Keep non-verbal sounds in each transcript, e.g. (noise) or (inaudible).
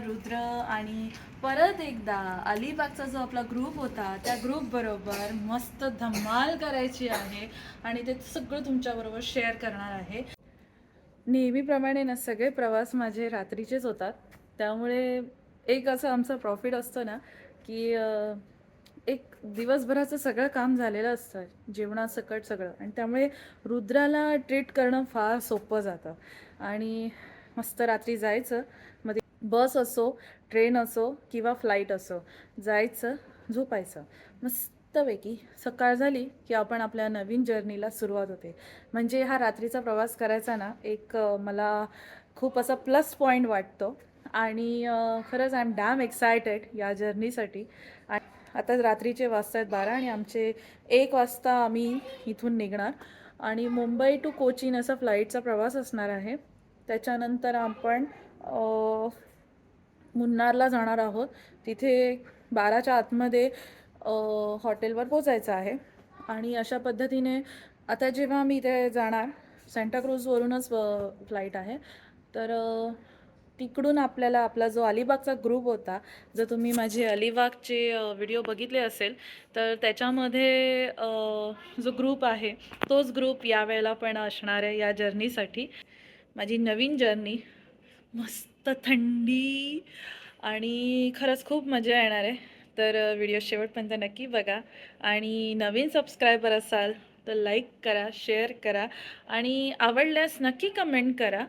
रुद्र आणि परत एकदा अलिबागचा जो आपला ग्रुप होता त्या ग्रुप बरोबर मस्त धमाल करायची आहे आणि ते सगळं तुमच्याबरोबर शेअर करणार आहे. नेहमीप्रमाणे ना सगळे प्रवास माझे रात्रीचेच होतात. त्यामुळे एक असं आमचं प्रॉफिट असतं ना की एक दिवसभराचं सगळं काम झालेलं असतं जेवणासकट सगळं. आणि त्यामुळे रुद्राला ट्रीट करणं फार सोपं जातं. आणि मस्त रात्री जायचं. मध्ये बस असो ट्रेन असो किंवा फ्लाईट असो जायचं झोपायचं. मस्तपैकी सकाळ झाली की आपण आपल्या नवीन जर्नीला सुरुवात होते. म्हणजे हा रात्रीचा प्रवास करायचा ना एक मला खूप असा प्लस पॉईंट वाटतो. आणि खरंच आय एम डॅम एक्सायटेड या जर्नीसाठी. आणि आता रात्रीचे वाजता आहेत बारा आणि आमचे एक वाजता आम्ही इथून निघणार. आणि मुंबई टू कोचीन असा फ्लाईटचा प्रवास असणार आहे. त्याच्यानंतर आपण मुन्नारला जाणार आहोत. तिथे बाराच्या आतमध्ये हॉटेलवर पोचायचं आहे. आणि अशा पद्धतीने आता जेव्हा मी इथे जाणार सेंटाक्रूजवरूनच फ्लाईट आहे. तर तिकडून आपल्याला आपला जो अलिबागचा ग्रुप होता जर तुम्ही माझे अलिबागचे व्हिडिओ बघितले असेल तर त्याच्यामध्ये जो ग्रुप आहे तोच ग्रुप यावेळेला पण असणार आहे या जर्नीसाठी माझी नवीन जर्नी मस्त थंडी आणि खरंच खूप मजा येणार आहे. तर व्हिडिओ शेवटपर्यंत नक्की बघा आणि नवीन सबस्क्रायबर असाल तर लाईक करा शेअर करा आणि आवडल्यास नक्की कमेंट करा.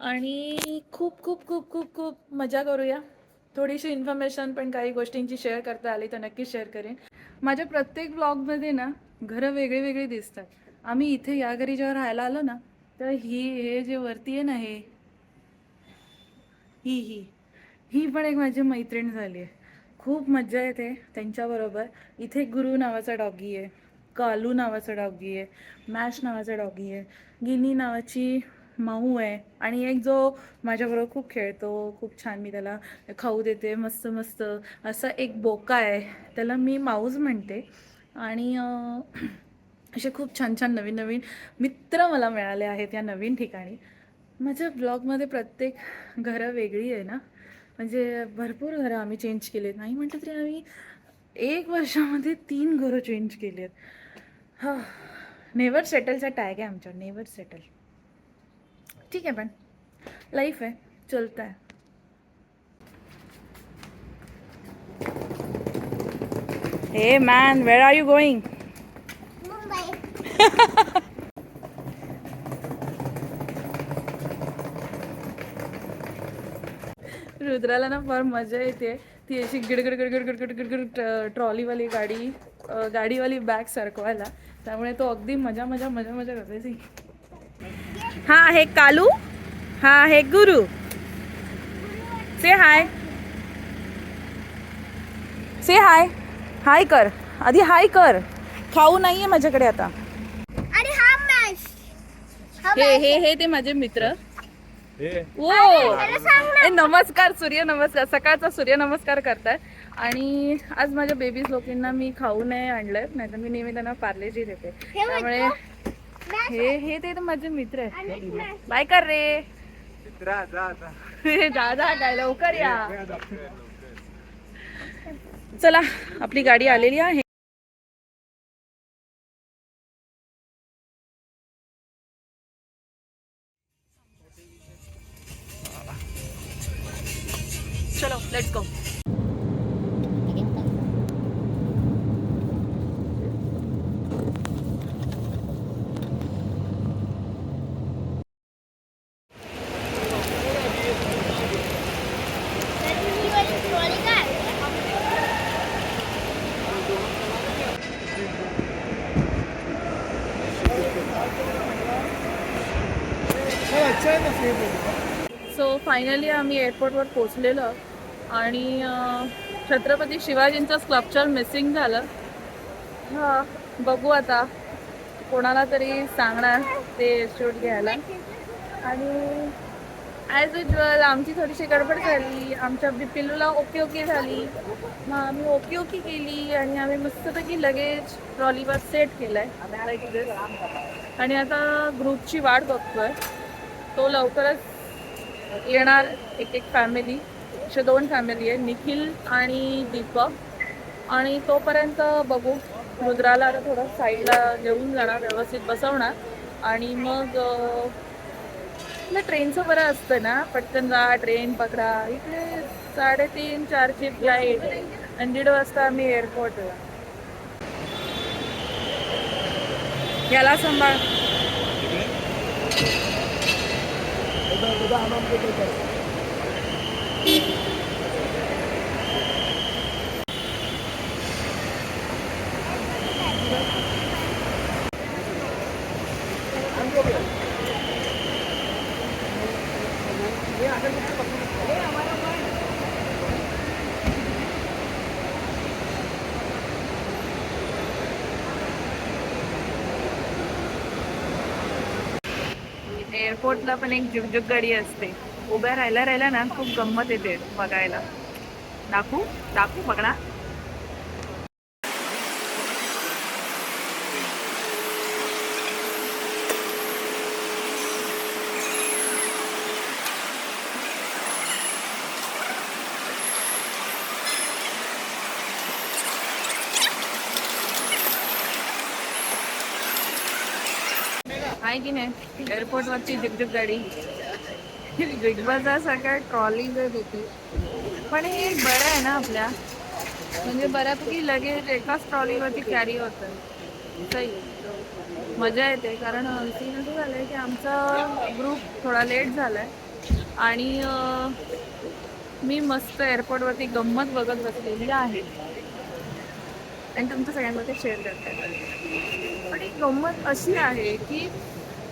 आणि खूप खूप खूप खूप खूप मजा करूया. थोडीशी इन्फॉर्मेशन पण काही गोष्टींची शेअर करता आली तर नक्की शेअर करेन. माझ्या प्रत्येक ब्लॉगमध्ये ना घरं वेगळी वेगळी दिसतात. आम्ही इथे या घरी जेव्हा राहायला आलो ना तर ही हे जे वरती आहे ना हे ही ही. ही पण एक माझी मैत्रीण झाली आहे. खूप मज्जा येते त्यांच्याबरोबर. इथे गुरु नावाचा डॉगी आहे कालू नावाचा डॉगी आहे मॅश नावाचा डॉगी आहे गिनी नावाची माऊ आहे आणि एक जो माझ्याबरोबर खूप खेळतो खूप छान मी त्याला खाऊ देते मस्त मस्त असा एक बोका आहे. त्याला मी माऊज म्हणते आणि असे खूप छान छान नवीन नवीन मित्र मला मिळाले आहेत या नवीन ठिकाणी. माझ्या ब्लॉगमध्ये प्रत्येक घरं वेगळी आहे ना. म्हणजे भरपूर घरं आम्ही चेंज केली आहेत नाही म्हटलं तरी आम्ही एक वर्षामध्ये तीन घरं चेंज केली आहेत हा. नेवर सेटलचा टॅग आहे आमच्या नेवर सेटल ठीक आहे पण लाईफ आहे. चलता है hey man where are you going रुद्राला ना फार मजा येते. ती अशी गिडगड गडगड गडगड गडगड ट्रॉलीवाली गाडी गाडीवाली बॅग सरकवायला त्यामुळे तो अगदी मजा मजा मजा मजा करते ती हा आहे कालू हा आहे गुरु. से हाय से हाय हाय कर. आधी हाय कर. खाऊ नाहीये माझ्याकडे आता. हा हे हे हे ते माझे मित्र. ओ. ए, नमस्कार सूर्य नमस्कार. सकाळचा सूर्य नमस्कार करताय. आणि आज माझ्या बेबीज लोकांना मी खाऊ नाही आणलंय. नाही तर मी नेहमी त्यांना पार्लेजी देते. त्यामुळे हे हे ते तर माझे मित्र आहेत. बाय कर रे. जा काय (laughs) लवकर या. चला आपली गाडी आलेली आहे. चलो लेट्स गो सो फायनली आम्ही एअरपोर्टवर पोचलेलो आणि छत्रपती शिवाजींचं स्कल्पचर मिसिंग झालं. हां बघू आता कोणाला तरी सांगणार ते शूट घ्यायला. आणि ॲज युजल आमची थोडीशी गडबड झाली आमच्या बी- पिल्लूला ओके ओके झाली. मग आम्ही ओके ओके केली आणि आम्ही मस्तपैकी लगेज ट्रॉलीवर सेट केलं आहे आणि आता ग्रुपची वाट बघतोय. तो लवकरच येणार एक एक फॅमिली असे दोन फॅमिली आहे निखिल आणि दीपक. आणि तोपर्यंत बघू रुद्राला आता थोडं साईडला घेऊन जाणार व्यवस्थित बसवणार. आणि मग नाही ट्रेनचं बरं असतं ना पटकन जा ट्रेन पकडा. इकडे साडेतीन चारची फ्लाईट आणि दीड वाजता आम्ही एअरपोर्टला याला सांभाळ. एअरपोर्टला पण एक जुगजुग गाडी असते. उभ्या राहायला राहिला ना खूप गंमत येते बघायला. दाखवू? दाखवू? बघणार? आहे की नाही? एअरपोर्टवरची जुगजुग गाडी बिग बाजार सगळ्या ट्रॉली होती. पण हे बरं आहे ना आपल्या. म्हणजे बऱ्यापैकी लगेच एकाच ट्रॉलीवरती कॅरी होतं. सही. मजा येते. कारण सीन असं झालं आहे की आमचा ग्रुप थोडा लेट झाला आहे आणि मी मस्त एअरपोर्टवरती गंमत बघत बसलेली आहे. आणि तुमच्या सगळ्यांमध्ये शेअर करते. पण एक गंमत अशी आहे की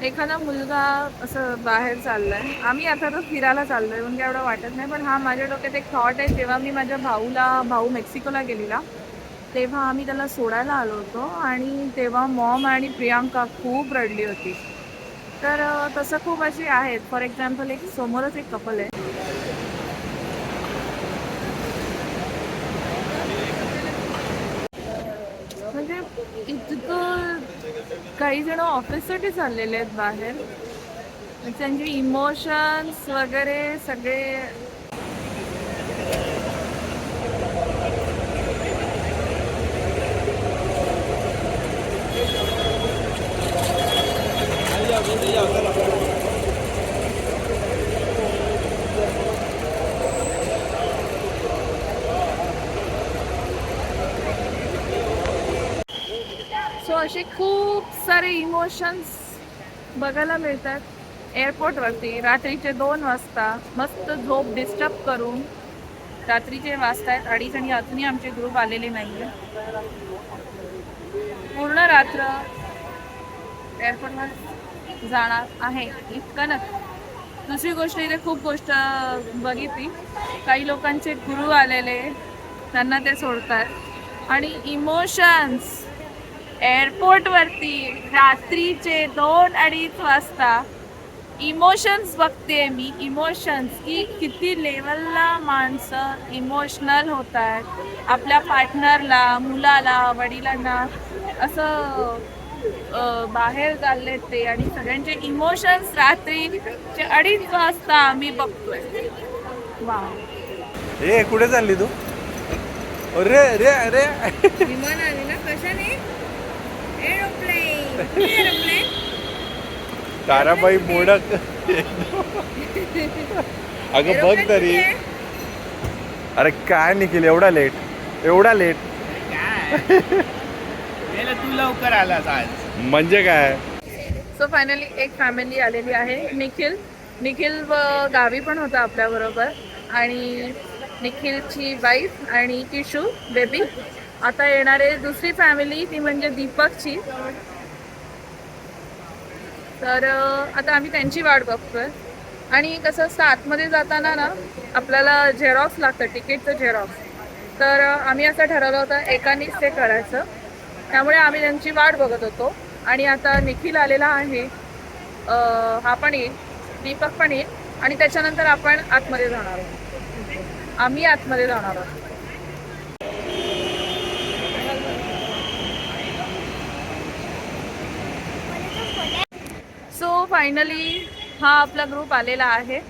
एखादा मुलगा असं बाहेर चाललाय. आम्ही आता तर फिरायला चाललोय म्हणजे एवढं वाटत नाही पण हा माझ्या डोक्यात एक थॉट आहे जेव्हा मी माझ्या भाऊला भाऊ मेक्सिकोला गेलेला तेव्हा आम्ही त्याला सोडायला आलो होतो आणि तेव्हा मॉम आणि प्रियांका खूप रडली होती. तर तसं खूप अशी आहेत. फॉर एक्झाम्पल एक समोरच एक कपल आहे. म्हणजे इतकं काही जण ऑफिससाठी चाललेले आहेत बाहेर. म्हणजे त्यांचे इमोशन्स वगैरे सगळे सो असे खूप इमोशन्स बघायला मिळतात. एअरपोर्टवरती रात्रीचे दोन वाजता मस्त झोप डिस्टर्ब करून रात्रीचे वाजता आहेत. अडीच आणि अजूनही आमचे ग्रुप आलेले नाही पूर्ण रात्र एअरपोर्टवर जाणार आहे. इतकं नक्की. दुसरी गोष्ट इथे खूप गोष्ट बघितली. काही लोकांचे गुरु आलेले त्यांना ते सोडतात. आणि इमोशन्स एअरपोर्टवरती रात्रीचे दोन अडीच वाजता इमोशन्स बघते मी. इमोशन्स की किती लेवलला माणसं इमोशनल होत आहेत आपल्या पार्टनरला मुलाला वडिलांना. असं बाहेर चाललेत ते आणि सगळ्यांचे इमोशन्स रात्रीचे अडीच वाजता आम्ही बघतोय. वा ए कुठे चालली तू? अरे रे अरे. विमान आले ना? कशाने? एरोप्लेन ताराबाई मोडक. अगं बघ तरी. अरे काय निखिल एवढा लेट एवढा लेट तू लवकर आलास आज. म्हणजे काय? सो फायनली एक फॅमिली आलेली आहे निखिल. निखिल व गावी पण होता आपल्याबरोबर. आणि निखिलची वाईफ आणि किशू बेबी आता येणारे दुसरी फॅमिली ती म्हणजे दीपकची. तर आता आम्ही त्यांची वाट बघतोय. आणि कसं असतं आतमध्ये जाताना ना आपल्याला झेरॉक्स लागतं तिकीटचं झेरॉक्स तर आम्ही असं ठरवलं होतं एकानीच ते करायचं. त्यामुळे आम्ही त्यांची वाट बघत होतो. आणि आता निखिल आलेला आहे. हा पण येईल. दीपक पण येईल. आणि त्याच्यानंतर आपण आतमध्ये जाणार आहोत. आम्ही आतमध्ये जाणार आहोत. फायनली हा आपला ग्रुप आलेला आहे.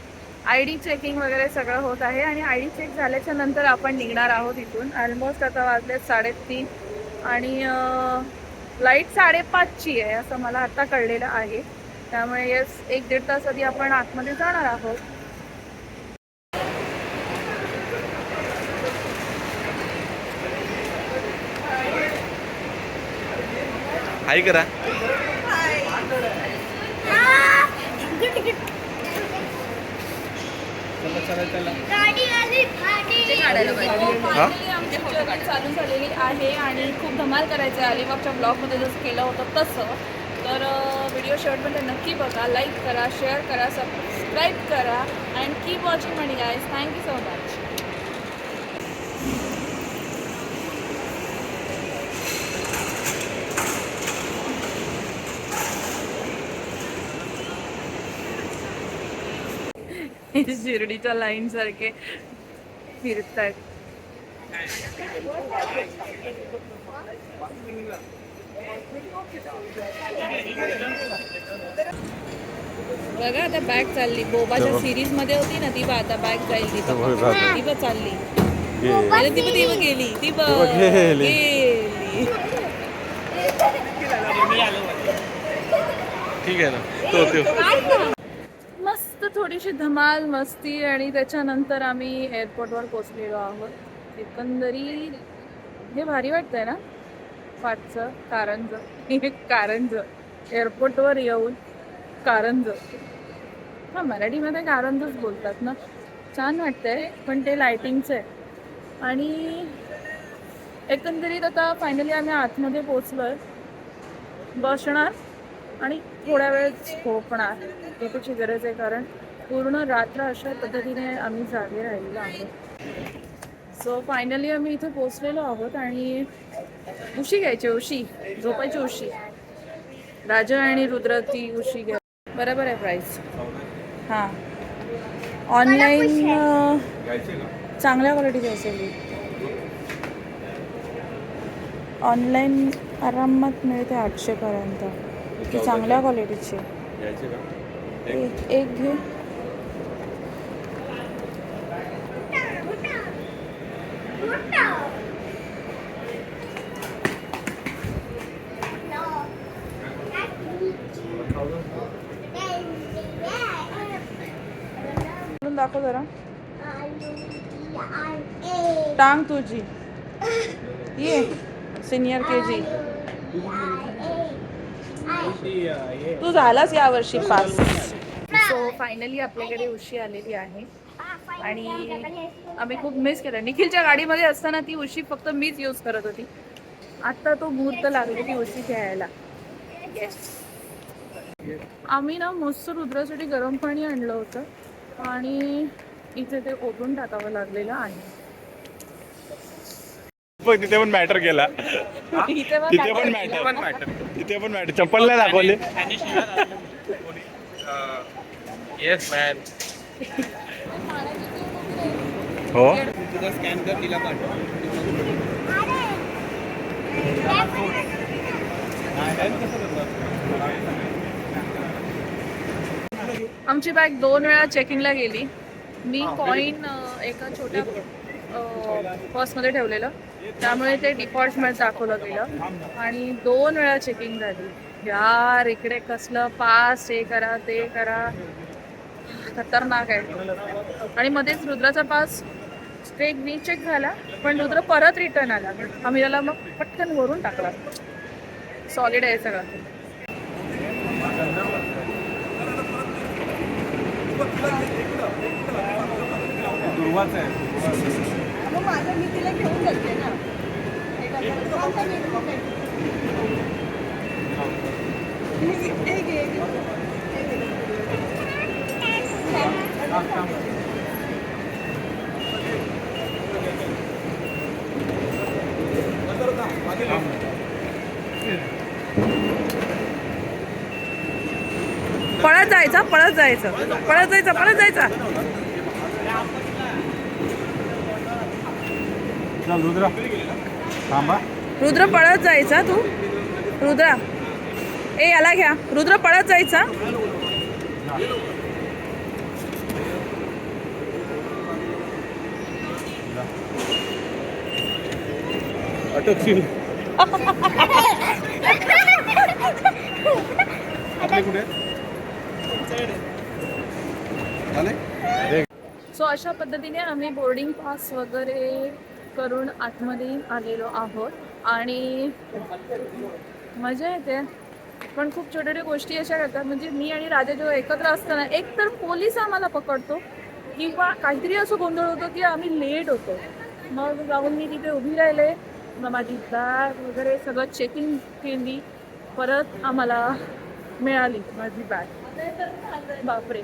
आय डी चेकिंग वगैरे सगळं होत आहे आणि आय डी चेक झाल्याच्यानंतर आपण निघणार आहोत इथून. ऑलमोस्ट आता वाजले साडेतीन आणि लाइट साडेपाचची आहे असं मला आता कळलेलं आहे. त्यामुळे येस एक दीड तास आधी आपण आतमध्ये जाणार आहोत. हाय करा. हा? आमची जर्नी चालू झालेली आहे आणि खूप धमाल करायचं आहे. अलिबागच्या ब्लॉगमध्ये जसं केलं होतं तसं. तर व्हिडिओ शेवटमध्ये नक्की बघा. लाईक करा शेअर करा सबस्क्राईब करा. And keep watching money guys thank you so much शिर्डीच्या लाईन सारखे फिरतायत. बघा आता बॅग चालली. बोबाच्या सिरीजमध्ये होती ना ती बघ आता बॅग जाईल ती बघ चालली. अरे ती बघ ती गेली. ती बघ. गेली. ठीक आहे ना. तो थोडीशी धमाल मस्ती आणि त्याच्यानंतर आम्ही एअरपोर्टवर पोचलेलो आहोत. एकंदरी हे भारी वाटतंय ना? फाटचं कारंज. (laughs) कारंज. एअरपोर्टवर येऊन कारंज. हां मराठीमध्ये कारंजच बोलतात ना? छान वाटतंय पण ते लायटिंगचं आहे आणि एकंदरीत आता फायनली आम्ही आतमध्ये पोचलोय बसणार आणि थोड्या वेळ झोपणार. याची गरज आहे कारण पूर्ण रात्र अशा पद्धतीने आम्ही जागे राहिलेलो आहोत. सो फायनली आम्ही इथे पोचलेलो आहोत आणि उशी घ्यायची उशी झोपायची उशी. राजा आणि रुद्र ती उशी घ्या बरोबर आहे प्राईस हां. ऑनलाईन चांगल्या क्वालिटीची असेल ऑनलाईन आरामात मिळते आठशेपर्यंत ती चांगल्या क्वालिटीची एक एक घे उघडून दाखव जरा टांग तुझी. ये सिनियर के जी तू झालास यावर्षी पास. सो फायनली आपल्याकडे उशी आलेली आहे. आणि आम्ही खूप मिस केलं. निखिलच्या गाडीमध्ये असताना ती उशी फक्त मीच यूज करत होती. आता तो मुहूर्त लागली ती उशी घ्यायला. आम्ही ना मस्त रुद्रासाठी गरम पाणी आणलं होतं. आणि इथे ते ओतून टाकावं लागलेलं आहे. बघ तिथे पण मॅटर केला. तिथे पण. मॅटर तिथे पण मॅटर चप्पल नाही दाखवली. येस मॅन हो? तुझा स्कॅन कर तिला पाठव आमची बॅग दोन वेळा चेकिंगला गेली. मी कॉईन एका छोट्या पर्समध्ये ठेवलेलं. त्यामुळे ते डिफॉल्टमध्ये दाखवलं गेलं. आणि दोन वेळा चेकिंग झाली. यार इकडे कसलं पास हे करा ते करा. खतरनाक आहे. आणि मध्येच रुद्राचा पास स्ट्रेक नी चेक झाला पण रुद्र परत रिटर्न आला. आम्ही त्याला मग पटकन वरून टाकला. सॉलिड आहे सगळं. पळत जायचं पळत जायचं. पळत जायचं पळत जायचं. रुद्र. थांबा. रुद्र पळत जायचा तू. रुद्रा. ए याला घ्या. रुद्र पळत जायचा. अटकशील सो अशा पद्धतीने आम्ही बोर्डिंग पास वगैरे करून आतमध्ये आलेलो आहोत. आणि मजा येते. पण खूप छोट्या छोट्या गोष्टी अशा करतात. म्हणजे मी आणि राजा जेव्हा एकत्र असताना एक तर पोलीस आम्हाला पकडतो किंवा काहीतरी असं गोंधळ होतो की आम्ही लेट होतो. मग जाऊन मी तिथे उभी राहिले. मग माझी बॅग वगैरे सगळं चेकिंग केली. परत आम्हाला मिळाली माझी बॅग. बापरे.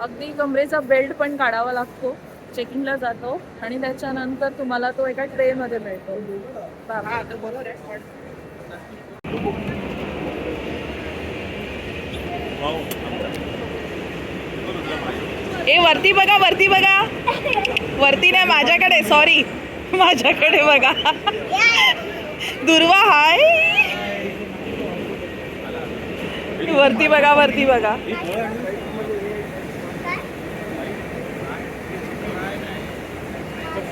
अगदी कमरेचा बेल्ट पण काढावा लागतो. चेकिंगला जातो आणि त्याच्यानंतर तुम्हाला तो एका ट्रेमध्ये मिळतो. ए वरती बघा वरती बघा. वरती नाही माझ्याकडे सॉरी माझ्याकडे बघा. दुर्वा हाय. वरती बघा वरती बघा.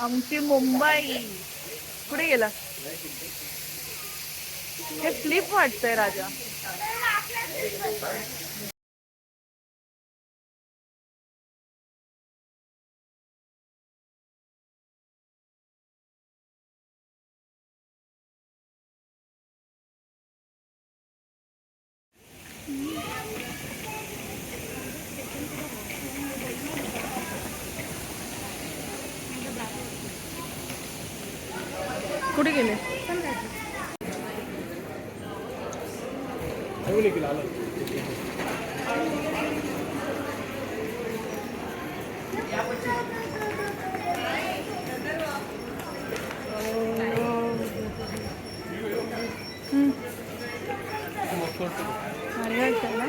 आमची मुंबई. कुठे गेला? हे स्लीप वाटतंय राजा कुठे गेले ना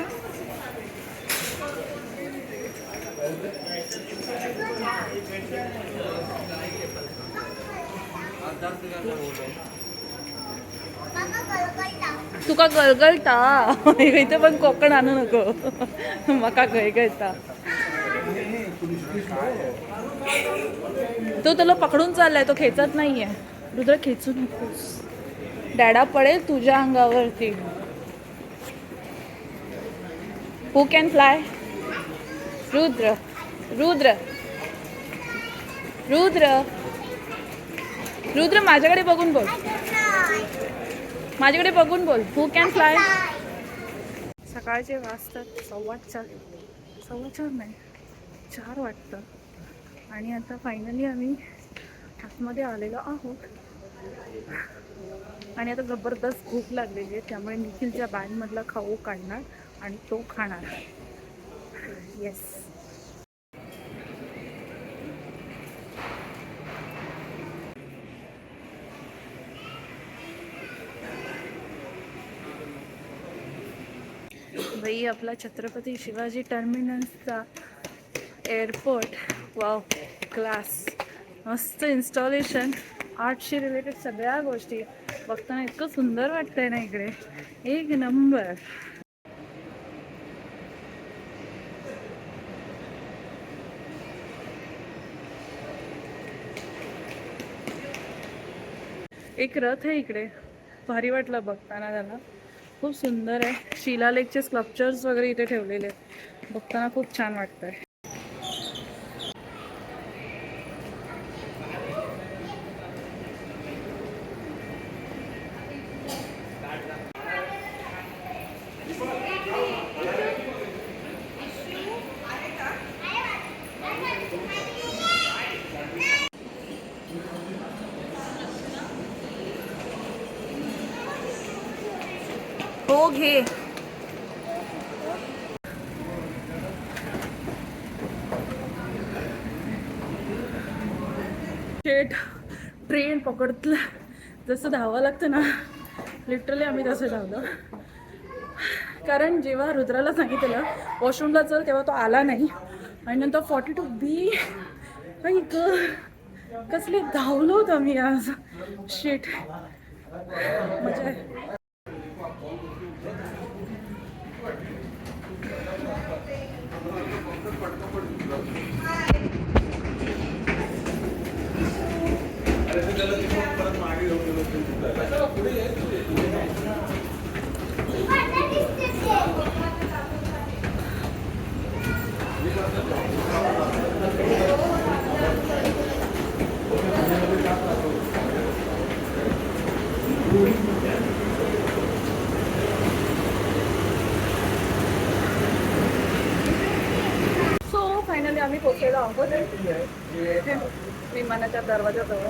तुका गळगळता? इथे पण कोकण आणू नको. मका गळगळता. तो त्याला पकडून चाललाय तो खेचत नाहीये. रुद्र खेचू नकोस. डॅडा पडेल तुझ्या अंगावरती. Who can fly Rudra Rudra Rudra Rudra माझ्याकडे बघून बोल. माझ्याकडे बघून बोल. हू कॅन फ्लाय सकाळचे वाजतात. सव्वा चार सव्वा चार नाही. चार वाटतं आणि आता फायनली आम्ही आतमध्ये आलेलो आहोत. आणि आता जबरदस्त भूक लागलेली आहे. त्यामुळे निखिलच्या बॅगमधला खाऊ काढणार. आणि तो खाणार. येस बाई आपला छत्रपती शिवाजी टर्मिनसचा एअरपोर्ट वाव क्लास मस्त इन्स्टॉलेशन आर्टशी रिलेटेड सगळ्या गोष्टी. बघताना इतकं सुंदर वाटतंय ना इकडे. एक नंबर एक रथ आहे इकडे. भारी वाटलं बघताना त्याला खूप सुंदर आहे. शिलालेखचे स्कल्पचर्स वगैरे इथे ठेवलेले आहेत. बघताना खूप छान वाटतंय घे शेट ट्रेन पकडतलं. जसं धावावं लागतं ना लिटरली आम्ही तसं धावलो. कारण जेव्हा रुद्राला सांगितलं वॉशरूमला चल तेव्हा तो आला नाही. आणि नंतर फॉर्टी टू बी काही ग कसले धावलो होतो आम्ही आज. शेट मजा आहे सो फायनली इथे विमानाच्या दरवाजाजवळ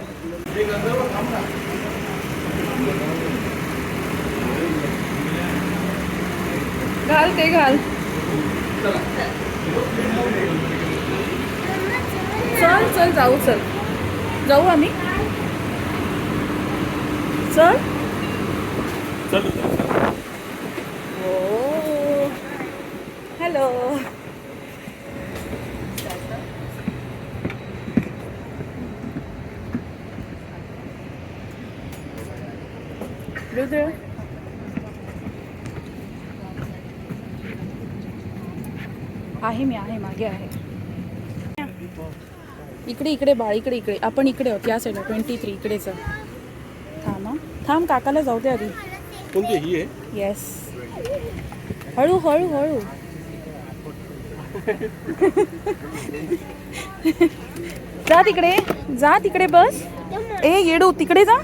घाल ते घाल. चल चल जाऊ चल. जाऊ आम्ही. चल. हो. हॅलो रुद्र आहे मी आहे मागे आहे इकडे इकडे बाळ इकडे इकडे. आपण इकडे आहोत या साईडला ट्वेंटी थ्री इकडेच थांब हं. थांब काकाला जाऊ दे आधी. कोणती ही आहे? येस हळू हळू हळू. (laughs) जा तिकडे. जा तिकडे बस. ए येडू तिकडे जा.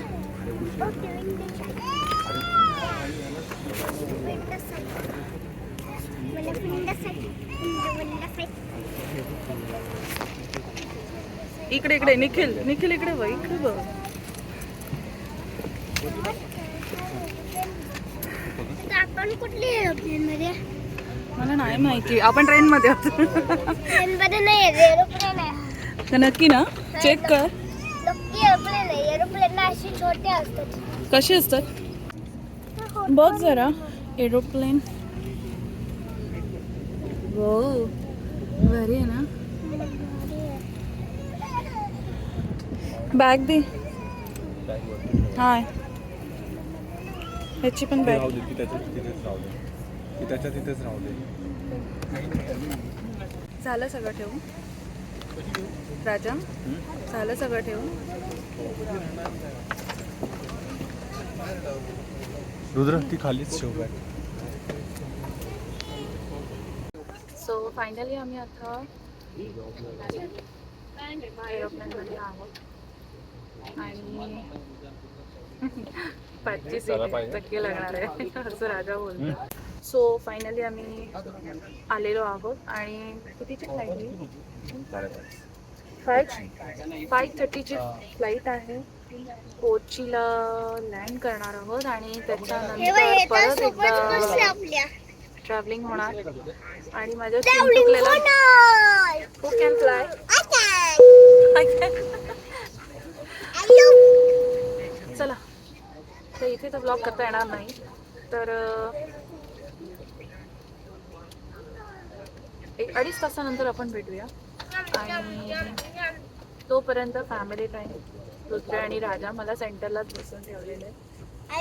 इकडे इकडे निखिल निखिल इकडे बघ इकडे बघ. आपण कुठली एरोप्लेन मध्ये मला नाही माहिती. आपण ट्रेन मध्ये आहोत ट्रेन मध्ये नाही एरोप्लेन आहे तर नक्की ना चेक कर. नक्की एरोप्लेन आहे एरोप्लेन अशी छोटे असतात कशी असतात? बघ जरा एरोप्लेन हो भारी आहे ना. बॅग दे. हाय. ह्याची पण बॅग त्याच्या तिथेच राहू दे. झालं सगळं ठेवून? राजा झालं सगळं ठेवून? रुद्र ती खालीच ठेव बॅग सो फायनली आम्ही आता एरोप्लेनमध्ये आहोत. आणि पाचशे सीट टक्के लागणार आहे. असं राजा बोलतो. सो फायनली आम्ही आलेलो आहोत आणि कितीची फ्लाईट फाईव्ह फाईव्ह थर्टीची फ्लाईट आहे. कोचीला लँड करणार आहोत आणि त्याच्यानंतर परत एकदा आपल्या. ट्रॅव्हलिंग होणार. आणि माझ्या चिंटुकलेला हू कॅन फ्लाय चला. तर इथे तर ब्लॉग करता येणार नाही. तर एक अडीच तासानंतर आपण भेटूया. आणि तोपर्यंत फॅमिली टाईम रुद्र आणि राजा मला सेंटरलाच बसून ठेवलेले.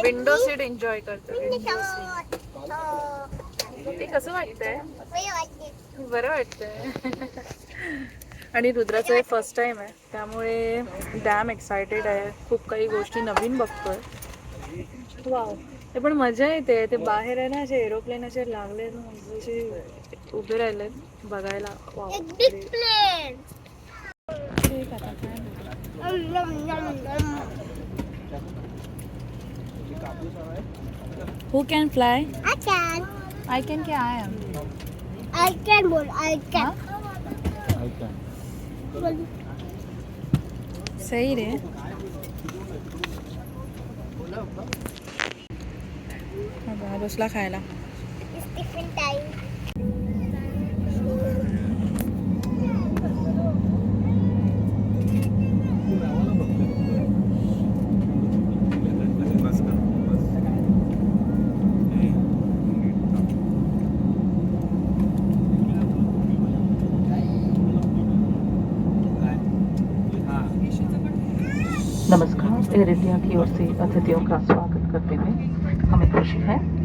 विंडो सीट एन्जॉय करतो. विंडो सीट ते कसं वाटतंय? बरं वाटतंय. (laughs) आणि रुद्राचं हे फर्स्ट टाइम आहे त्यामुळे डॅम एक्सायटेड आहे खूप काही गोष्टी नवीन बघतोय वाव ते पण मजा येते ते बाहेर आहे ना असे एरोप्लेन असे लागले उभे राहिले बघायला वाव ठीक आता काय? Who can fly? I can. I can क्या I am. I can बोल I can. बोल. सही रे बसला खायला। टिफिन की ओर से अतिथियों का स्वागत करते हुए हमें खुशी है।